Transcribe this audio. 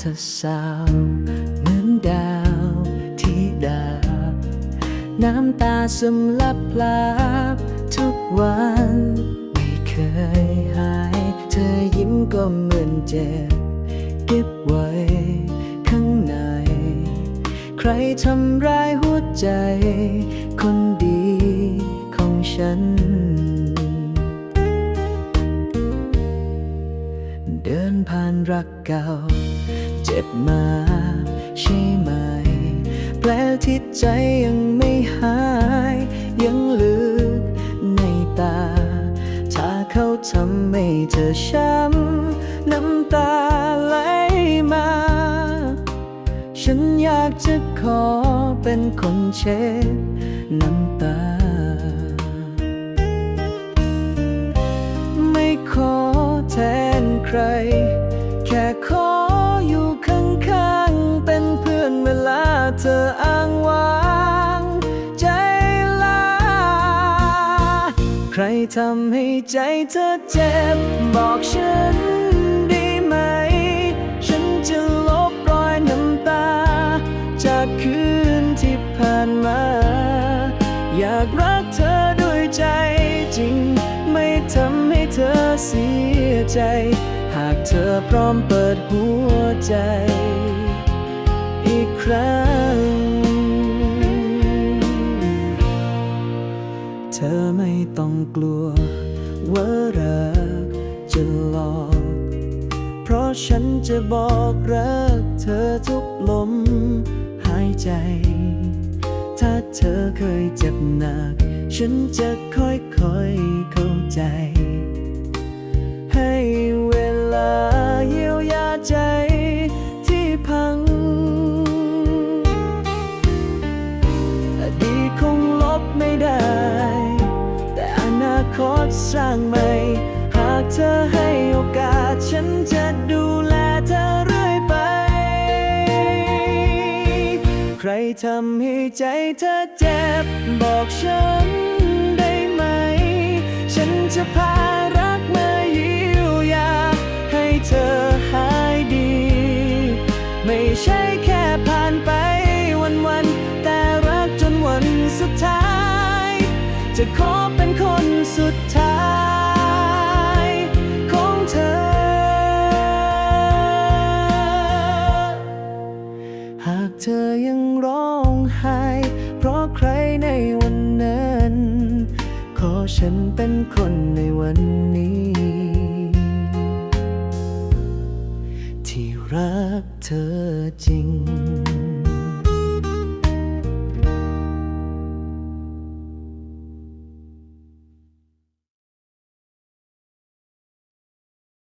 เธอสาวเหมือนดาวที่ดา น้ำตาซึมลับลาบทุกวัน ไม่เคยหาย เธอยิ้มก็เหมือนเจ็บ เก็บไว้ข้างใน ใครทำร้ายหัวใจ คนดีของฉันเดินผ่านรักเก่า เจ็บมาใช่ไหม แผลที่ใจยังไม่หาย ยังลึกในตา ถ้าเขาทำให้เธอช้ำน้ำตาไหลมา ฉันอยากจะขอเป็นคนเช็ดน้ำตา ไม่ขอแทนใคร แค่ขอ รทำให้ใจเธอเจ็บ บอกฉันได้ไหม ฉันจะลบรอยน้ำตา จากคืนที่ผ่านมา อยากรักเธอด้วยใจจริง ไม่ทำให้เธอเสียใจ หากเธอพร้อมเปิดหัวใจ อีกครั้ง กลัวว่ารักจะหลอก เพราะฉันจะบอกรักเธอทุกลมหายใจ ถ้าเธอเคยเจ็บหนัก ฉันจะค่อยๆเข้าใจ สร้างใหม่ หากเธอให้โอกาสฉันจะดูแลเธอเรื่อยไป ใครทำให้ใจเธอเจ็บ บอกฉันได้ไหม ฉันจะพารักมาเยียวยา ให้เธอหายดี ไม่ใช่แค่ผ่านไปวันๆแต่รักจนวันสุดท้าย จะขอ สุดท้ายของเธอ หากเธอยังร้องไห้ เพราะใครในวันนั้น ขอฉันเป็นคนในวันนี้ ที่รักเธอจริง